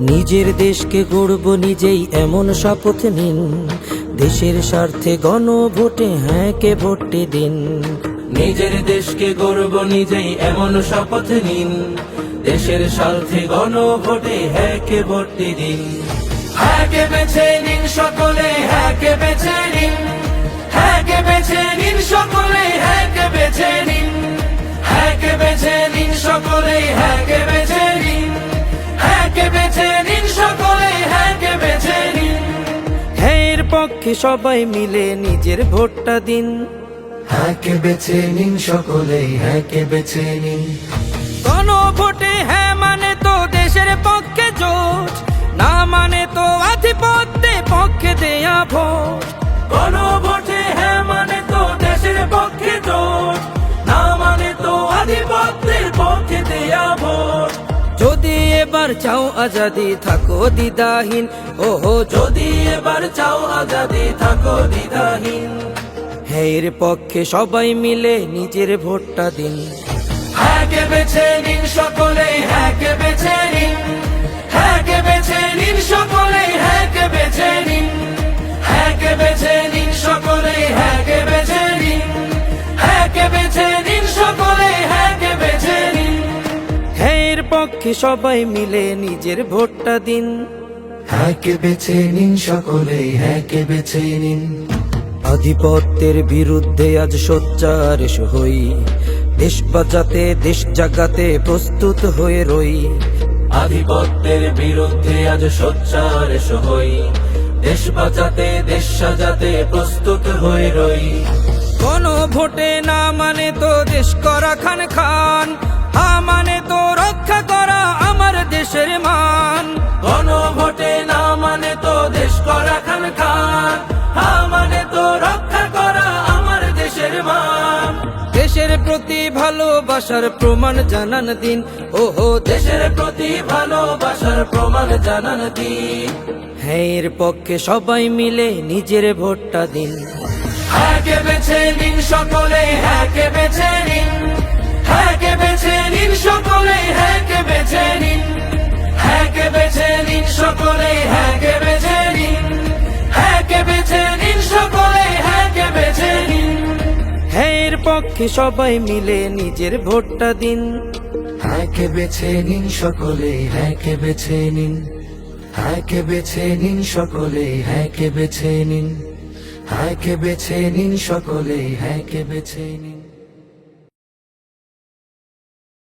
নিজের দেশকে গড়ব নিজেই এমন শপথ নিন। দেশের স্বার্থে গণ ভোটে হ্যাঁ কে ভোটে দিন। নিজের দেশকে গড়ব নিজেই এমন শপথ নিন। দেশের স্বার্থে গণ ভোটে হ্যাঁ কে ভোটে দিন। হ্যাঁ কে বেছে নিন সকলে হ্যাঁ কে বেছে নিন। হ্যাঁ কে বেছে নিন সকলে হ্যাঁ কে এর সবাই মিলে নিজের ভোটটা দিন। হ্যাঁকে বেছে নিন সকলেই হ্যাঁকে বেছে নিন। কোন ভোটে হ্যাঁ মানে তো দেশের পক্ষে জোট না মানে তো আধিপত্যে পক্ষে দেয়া ভোট। এবার চাও আজাদি, থাকো দিদাহীন। ওহো, যদি এবার চাও আজাদি, থাকো দিদাহীন। হের পক্ষে সবাই মিলে নিজের ভোটটা দিন। হ্যাঁকে বেছে নিন সকলে হ্যাঁকে বেছে নিন। হ্যাঁকে বেছে নিন সকলে। এর সবাই মিলে নিজের ভোটটা দিন। হ্যাকে বেছে নিন সকলে হ্যাকে বেছে নিন। আধিপত্যের বিরুদ্ধে আজ সোচ্চার হই। দেশ বাঁচাতে দেশ জাগাতে প্রস্তুত হয়ে রই। আধিপত্যের বিরুদ্ধে আজ সোচ্চার হই। দেশ বাঁচাতে দেশ সাজাতে প্রস্তুত হয়ে রই। কোন ভোটে না মানে তো দেশ করা খান খান হা মানে তো রক্ষা দেশের মান। গণভোটে না মানে তো দেশ করা খান খান মানে তো রক্ষা করা আমার দেশের মান। দেশের প্রতি ভালোবাসার প্রমাণ জানান দিন, ওহো দেশ দেশের প্রতি ভালোবাসার প্রমাণ জানান দিন। হ্যাঁ এর পক্ষে সবাই মিলে নিজের ভোটটা দিন। হ্যাকে বেছে নিন সকলে, হ্যাকে বেছে নিন। হ্যাকে বেছে নিন সকলে পক্ষে সবাই মিলে নিজের ভোটটা দিন। হ্যাকে বেছে নিন সকলে হ্যাকে বেছে নিন। হ্যাকে বেছে নিন সকলে হ্যাকে বেছে নিন। হ্যাকে বেছে নিন সকলে হ্যাকে বেছে নিন।